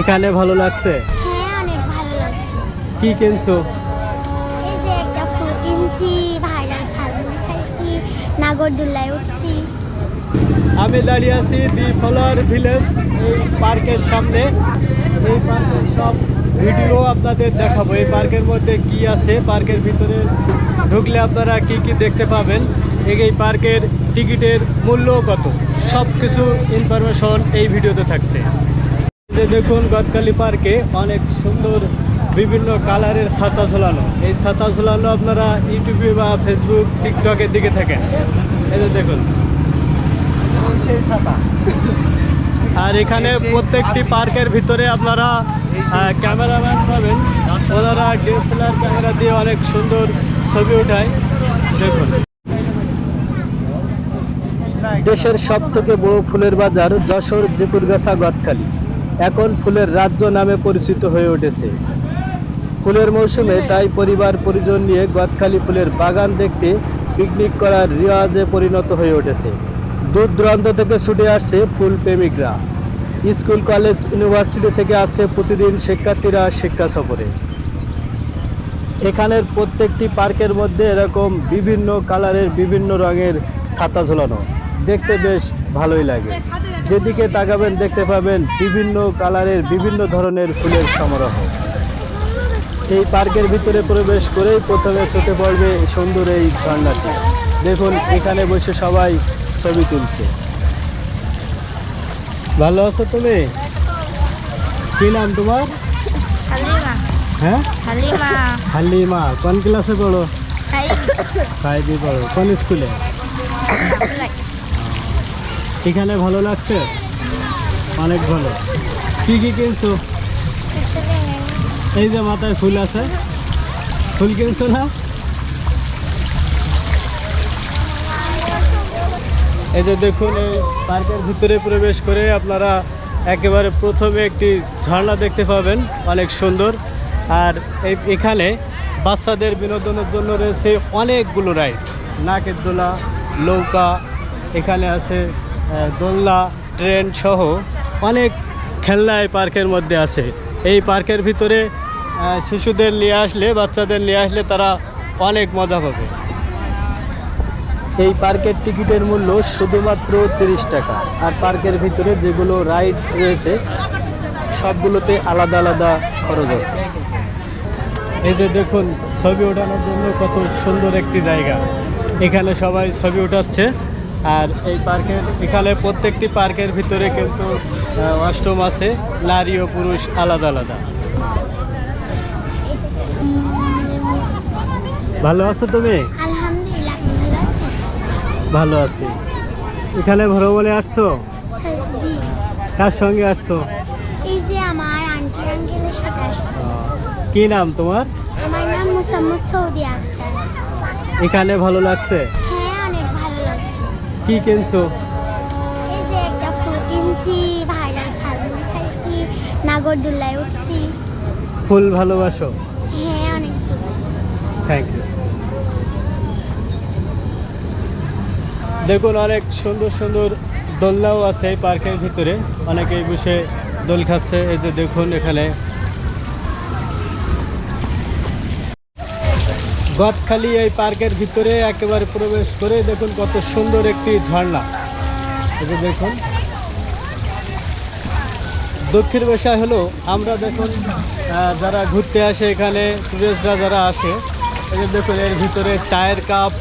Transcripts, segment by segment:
এখানে ভালো লাগছে? হ্যাঁ অনেক ভালো লাগছে। কি কিনছো? এই যে একটা ফুল কিনছি খাইছি নাগরদোল্লায় উঠছি। আমি দাঁড়িয়ে আছি দি ফলোয়ার ভিলেজ এই পার্কের সামনে। এই পার্কের সব ভিডিও আপনাদের দেখাবো। এই পার্কের মধ্যে কি আছে? পার্কের ভিতরে ঢুকলে আপনারা কি কি দেখতে পাবেন? এই পার্কের টিকিটের মূল্য কত? সব কিছু ইনফরমেশন এই ভিডিওতে থাকছে। দেখুন গদকালি পার্কে অনেক সুন্দর বিভিন্ন কালারের ছাতা ঝোলানো। এই ছাতা ঝোলানো আপনারা ইউটিউবে বা ফেসবুক টিকটকের দিকে থাকেন। এই দেখুন। আর এখানে প্রত্যেকটি পার্কের ভিতরে আপনারা ক্যামেরাম্যান পাবেন। ওনারা ডিএসএলআর ক্যামেরা দিয়ে অনেক সুন্দর ছবি ওঠায়। দেখুন। দেশের সব থেকে বড় ফুলের বাজার যশোর জিপুরগাছা গদখালি। এখন ফুলের রাজ্য নামে পরিচিত হয়ে উঠেছে। ফুলের মৌসুমে তাই পরিবার পরিজন নিয়ে গদখালি ফুলের বাগান দেখতে পিকনিক করার রেওয়াজে পরিণত হয়ে উঠেছে। দূর দূরান্ত থেকে ছুটে আসছে ফুল প্রেমিকরা। স্কুল, কলেজ, ইউনিভার্সিটি থেকে আসছে প্রতিদিন শিক্ষার্থীরা শিক্ষা সফরে। এখানের প্রত্যেকটি পার্কের মধ্যে এরকম বিভিন্ন কালারের বিভিন্ন রঙের ছাতা ঝোলানো। দেখতে বেশ ভালোই লাগে। যেদিকে তাকাবেন দেখতে পাবেন বিভিন্ন কালারের বিভিন্ন ধরনের ফুলের সমারোহ। এই পার্কের ভিতরে প্রবেশ করেই প্রথমে চোখে পড়বে সুন্দর এই ঝর্ণাটি। দেখুন এখানে বসে সবাই ছবি তুলছে। ভালো আছো তুমি? কি নাম তোমার? হ্যাঁ? হালিমা। কোন ক্লাসে পড়ো? ফাইভে। পড়ো। কোন স্কুলে? এখানে ভালো লাগছে? অনেক ভালো। কি কি কিনছো? এই যে মাথায় ফুল আছে। ফুল কিনছো না? এই যে দেখুন, এই পার্কের ভিতরে প্রবেশ করে আপনারা একেবারে প্রথমে একটি ঝর্ণা দেখতে পাবেন। অনেক সুন্দর। আর এখানে বাচ্চাদের বিনোদনের জন্য রয়েছে অনেকগুলো রাইড। নাকের দোলা, নৌকা, এখানে আছে দোলনা ট্রেন সহ অনেক খেলনা এই পার্কের মধ্যে আছে। এই পার্কের ভিতরে শিশুদের নিয়ে আসলে বাচ্চাদের নিয়ে আসলে তারা অনেক মজা পাবে। এই পার্কের টিকিটের মূল্য শুধুমাত্র তিরিশ টাকা। আর পার্কের ভিতরে যেগুলো রাইড রয়েছে সবগুলোতে আলাদা আলাদা খরচ আছে। এই যে দেখুন ছবি ওঠানোর জন্য কত সুন্দর একটি জায়গা। এখানে সবাই ছবি ওঠাচ্ছে। আর এই পার্কের এখানে প্রত্যেকটি পার্কের ভিতরে কিন্তু অষ্টম আছে নারী ও পুরুষ আলাদা আলাদা। ভালো আছো তুমি? ভালো আছি? এখানে ভ্রমণে আসছো? জি। কার সঙ্গে আসছো? এই যে আমার আন্টি আঙ্কেলের সাথে আসছে। কি নাম তোমার? আমার নাম মুসাম্মদ সৌদি আক্তার। এখানে ভালো লাগছে হ্যাঁ অনেক ভালো লাগছে কি কিনছো? এই যে একটা ফুল কিনছি ভাইরাল ঝালমুড়ি খাইছি নাগরদোল্লায় উঠছি। ফুল ভালোবাসো? হ্যাঁ অনেক ভালোবাসি। থ্যাংক ইউ দেখুন অনেক সুন্দর সুন্দর দোলনাও আছে এই পার্কের ভিতরে। অনেকেই বসে দোল খাচ্ছে। এই যে দেখুন এখানে গদখালি এই পার্কের ভিতরে একেবারে প্রবেশ করে দেখুন কত সুন্দর একটি ঝর্ণা। যে দেখুন। দক্ষিণ বিষয় হলো আমরা দেখুন যারা ঘুরতে আসে এখানে টুরিস্টরা যারা আসে যে দেখুন এর ভিতরে চায়ের কাপ,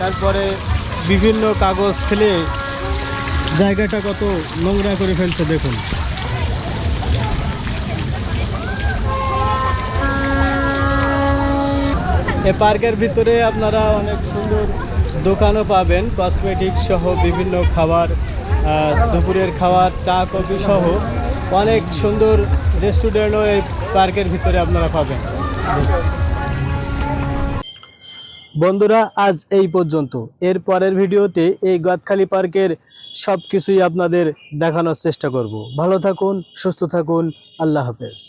তারপরে বিভিন্ন কাগজ ফেলে জায়গাটা কত নোংরা করে ফেলছে দেখুন। এ পার্কের ভিতরে আপনারা অনেক সুন্দর দোকানও পাবেন কসমেটিক সহ বিভিন্ন খাবার দুপুরের খাবার, চা, কফি সহ অনেক সুন্দর রেস্টুরেন্টও এই পার্কের ভিতরে আপনারা পাবেন। বন্ধুরা, আজ এই পর্যন্ত। এর পরের ভিডিওতে এই গাতখালি পার্কের সব কিছুই আপনাদের দেখানোর চেষ্টা করব। ভালো থাকুন, সুস্থ থাকুন, আল্লাহ হাফেজ।